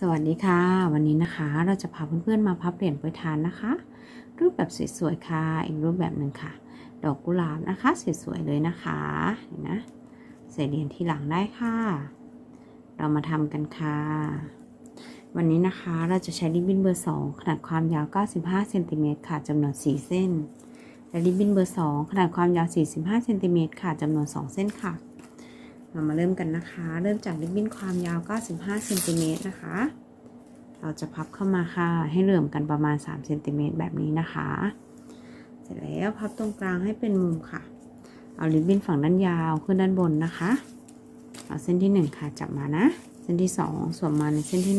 สวัสดีค่ะ วันนี้นะคะเราจะพาเพื่อนๆมาพับเหรียญโปรยทานนะคะ รูปแบบสวยๆค่ะ อีกรูปแบบหนึ่งค่ะ ดอกกุหลาบนะคะสวยๆเลยนะคะเห็นนะใส่เหรียญที่หลังได้ค่ะ เรามาทำกันค่ะ วันนี้นะคะเราจะใช้ริบบิ้นเบอร์ 2 ขนาดความยาว 95เซนติเมตรค่ะจำนวน 4 เส้นและริบบิ้นเบอร์ 2 ขนาดความยาว 45เซนติเมตรค่ะจำนวน 2 เส้นค่ะ เรามาเริ่มกันนะคะ เริ่มจากริบบิ้นความยาว 95เซนติเมตรนะคะ เราจะพับเข้ามาค่ะ ให้เหลื่อมกันประมาณ3เซนติเมตรแบบนี้นะคะ เสร็จแล้วพับตรงกลางให้เป็นมุมค่ะ เอาริบบิ้นฝั่งด้านยาวขึ้นด้านบนนะคะ เอาเส้นที่ 1 ค่ะจับมานะ เส้นที่ 2 สวมมาในเส้นที่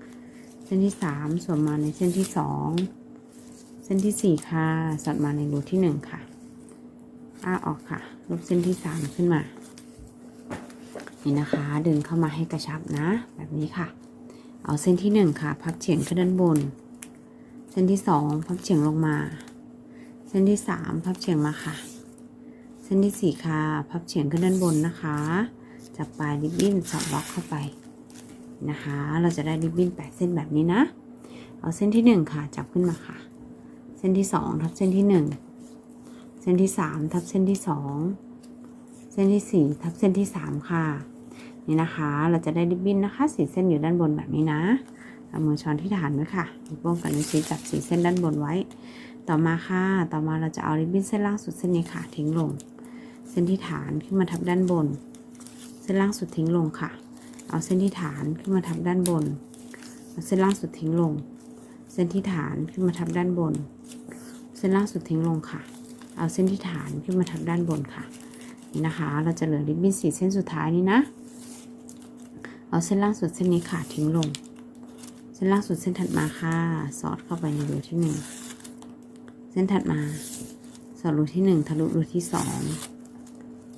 1 เส้นที่ 3 สวมมาในเส้นที่ 2 เส้นที่ 4 ค่ะ สอดมาในรูที่ 1 ค่ะอ้าออกค่ะลบเส้นที่ 3 ขึ้นมา นี่นะคะ ดึงเข้ามาให้กระชับนะ แบบนี้ค่ะ เอาเส้นที่ 1 ค่ะ พับเฉียงขึ้นด้านบน เส้นที่ 2 พับเฉียงลงมา เส้นที่ 3 พับเฉียงมาค่ะ เส้นที่ 4 ค่ะ พับเฉียงขึ้นด้านบนนะคะ จับปลายริบบิ้นสอดล็อกเข้าไปนะคะ เราจะได้ริบบิ้น8เส้นแบบนี้นะ เอาเส้นที่ 1 ค่ะ จับขึ้นมาค่ะ เส้นที่ 2 ทับเส้นที่ 1 เส้นที่ 3 ทับเส้นที่ 2 เส้นที่ 4 ทับเส้นที่ 3 ค่ะ นี่นะคะ เราจะได้ริบบิ้นนะคะสีเส้นอยู่ด้านบนแบบนี้นะเอามือช้อนที่ฐานไว้ค่ะนิ้วโป้งกับนิ้วชี้จับสีเส้นด้านบนไว้ ต่อมาค่ะ ต่อมาเราจะเอาริบบิ้นเส้นล่างสุดเส้นนี้ค่ะ ทิ้งลง เส้นที่ฐานขึ้นมาทับด้านบน เส้นล่างสุดทิ้งลงค่ะ เอาเส้นที่ฐานขึ้นมาทับด้านบนเอาเส้นล่างสุดทิ้งลง เส้นที่ฐานขึ้นมาทับด้านบน เส้นล่างสุดทิ้งลงค่ะ เอาเส้นที่ฐานขึ้นมาทับด้านบนค่ะ นี่นะคะ เราจะเหลือริบบิ้นสีเส้นสุดท้ายนี้นะ เอาเส้นล่างสุดเส้นนี้ค่ะทิ้งลง เส้นล่างสุดเส้นถัดมาค่ะ สอดเข้าไปในรูที่หนึ่งเส้นถัดมา สอดรูที่หนึ่งทะลุรูที่สอง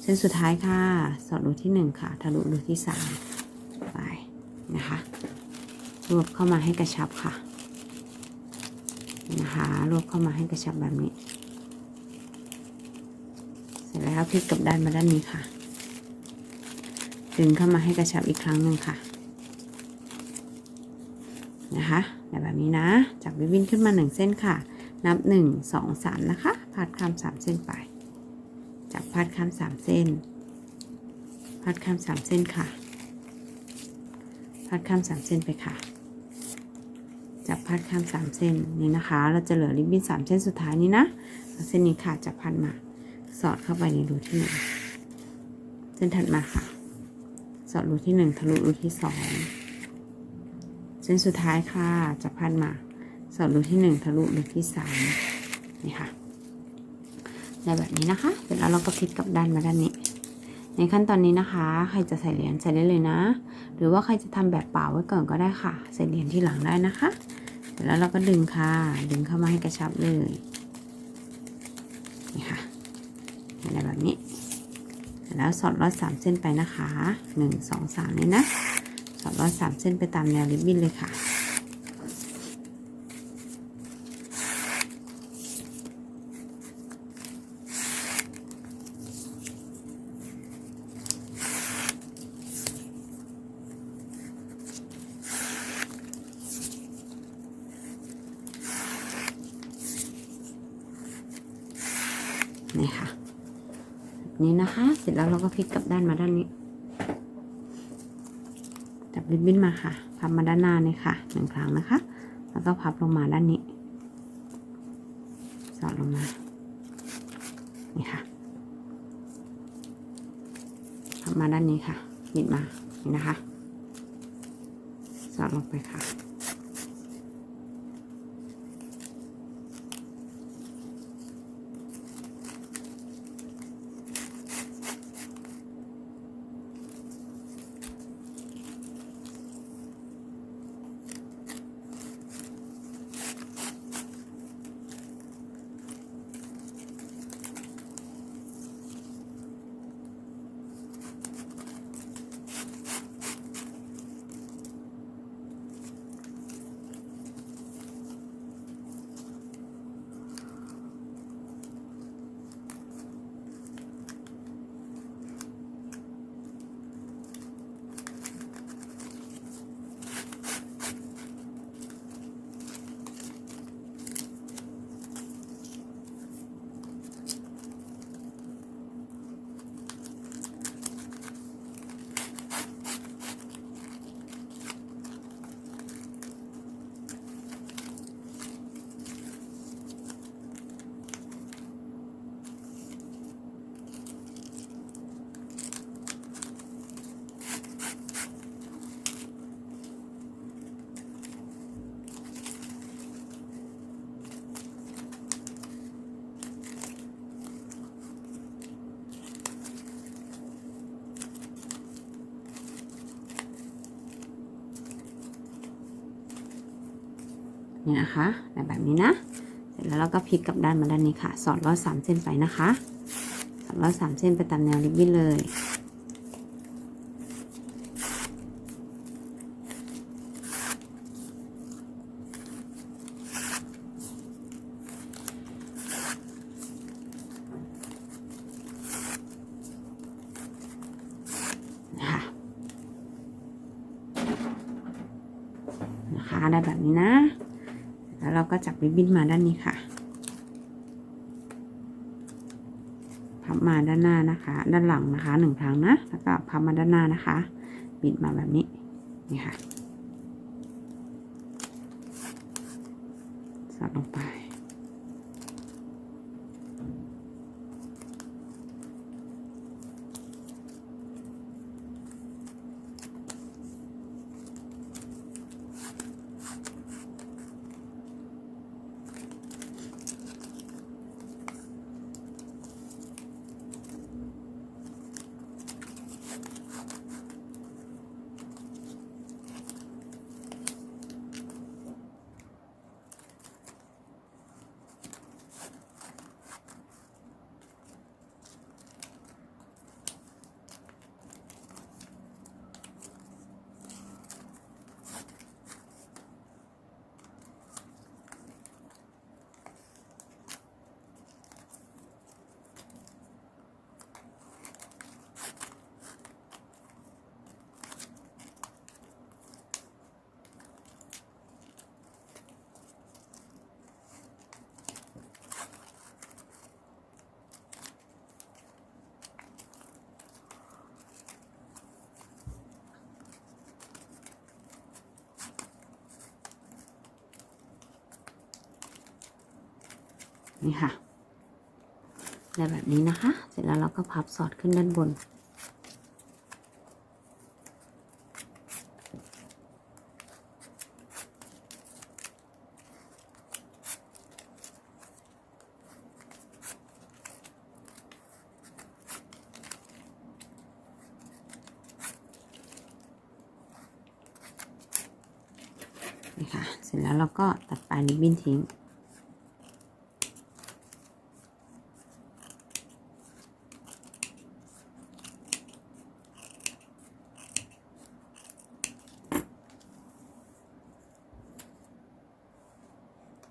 เส้นสุดท้ายค่ะ สอดรูที่หนึ่งค่ะ ทะลุรูที่สามไปนะคะรวบเข้ามาให้กระชับค่ะนะคะรวบเข้ามาให้กระชับแบบนี้ เสร็จแล้วพลิกกลับด้านมาด้านนี้ค่ะ ดึงเข้ามาให้กระชับอีกครั้งหนึ่งค่ะ นะคะแบบนี้นะ จับริบบิ้นขึ้นมาหนึ่งเส้นค่ะ นับหนึ่งสองสามนะคะ พัดข้ามสามเส้นไป จับพัดข้ามสามเส้น พัดข้ามสามเส้นค่ะ พัดข้ามสามเส้นไปค่ะ จับพัดข้ามสามเส้นนี่นะคะ เราจะเหลือริบบิ้นสามเส้นสุดท้ายนี้นะ เส้นนี้ค่ะ จับพัดมา สอดเข้าไปในรูที่หนึ่งเส้นถัดมาค่ะ อดรูที่หนึ่งทะลุรูที่สองเส้นสุดท้ายค่ะจับพันมา สอดรูที่หนึ่งทะลุรูที่สามนี่ค่ะได้แบบนี้นะคะ เสร็จแล้วเราก็พลิกกลับด้านมาด้านนี้ ในขั้นตอนนี้นะคะ ใครจะใส่เหรียญใส่ได้เลยนะ หรือว่าใครจะทำแบบเปล่าไว้ก่อนก็ได้ค่ะ ใส่เหรียญที่หลังได้นะคะ เสร็จแล้วเราก็ดึงค่ะ ดึงเข้ามาให้กระชับเลย นี่ค่ะอะไรแบบนี้ แล้วสอดรอดสามเส้นไปนะคะหนึ่งสองสามเนี่ยนะ สอดรอดสามเส้นไปตามแนวริบบิ้นเลยค่ะ นี่ค่ะ นี้นะคะ เสร็จแล้วเราก็พลิกกลับด้านมาด้านนี้ จับริบบิ้นมาค่ะ พับมาด้านหน้านี่ค่ะหนึ่งครั้งนะคะ แล้วก็พับลงมาด้านนี้ สอดลงมา นี่ค่ะ พับมาด้านนี้ค่ะบิดมา นี่นะคะ สอดลงไปค่ะ เนี่ยนะคะแบบนี้นะ เสร็จแล้วเราก็พลิกกลับด้านมาด้านนี้ค่ะ สอดลอดสามเส้นไปนะคะสอดลอดสามเส้นไปตามแนวริบบิ้นเลยนะคะนะคะได้แบบนี้นะ แล้วเราก็จับริบบิ้นมาด้านนี้ค่ะ พับมาด้านหน้านะคะ ด้านหลังนะคะหนึ่งครั้งนะ แล้วก็พับมาด้านหน้านะคะ บิดมาแบบนี้ นี่ค่ะ สอดลงไป นี่ค่ะได้แบบนี้นะคะ เสร็จแล้วเราก็พับสอดขึ้นด้านบน นี่ค่ะ เสร็จแล้วเราก็ตัดปลายริบบิ้นทิ้ง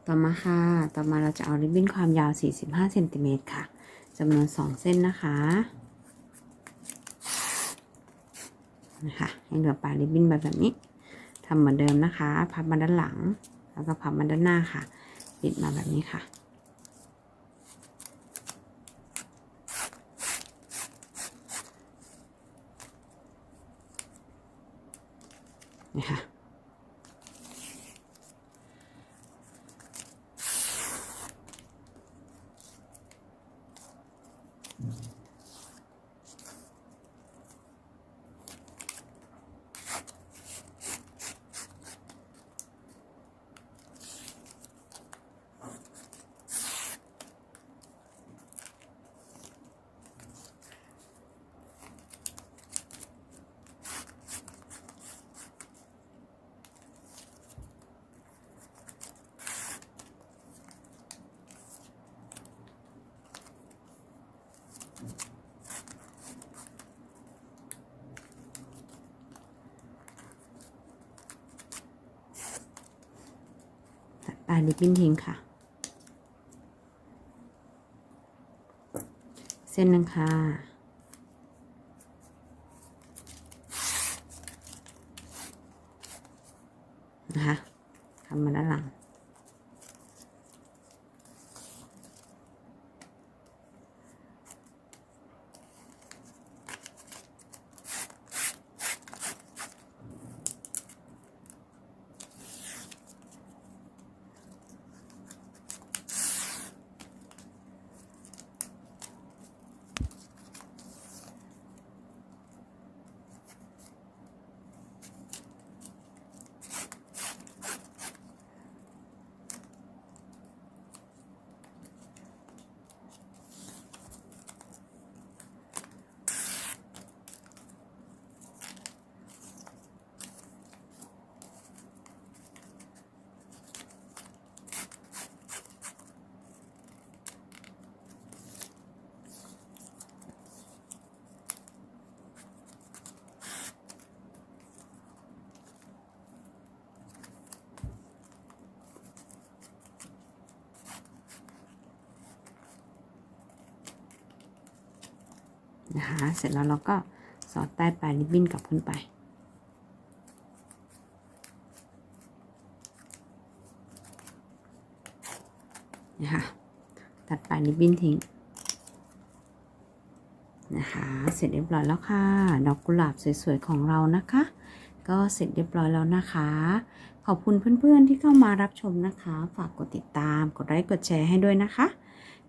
ต่อมาค่ะ ต่อมาเราจะเอาริบบิ้นความยาว 45เซนติเมตรค่ะจำนวน 2 เส้นนะคะนะคะให้เหลือปลายริบบิ้นแบบนี้ทำเหมือนเดิมนะคะ พับมาด้านหลัง แล้วก็พับมาด้านหน้าค่ะ ปิดมาแบบนี้ค่ะนี่ค่ะายริบบิ้นทิ้งค่ะ เส้นหนึ่งค่ะ นะคะทำมาด้านหลัง นะคะ เสร็จแล้วเราก็สอดใต้ปลายริบบิ้นกลับขึ้นไป นะคะ ตัดปลายริบบิ้นทิ้ง นะคะ เสร็จเรียบร้อยแล้วค่ะ ดอกกุหลาบสวยๆของเรานะคะ ก็เสร็จเรียบร้อยแล้วนะคะ ขอบคุณเพื่อนๆที่เข้ามารับชมนะคะ ฝากกดติดตาม กดไลค์ กดแชร์ให้ด้วยนะคะ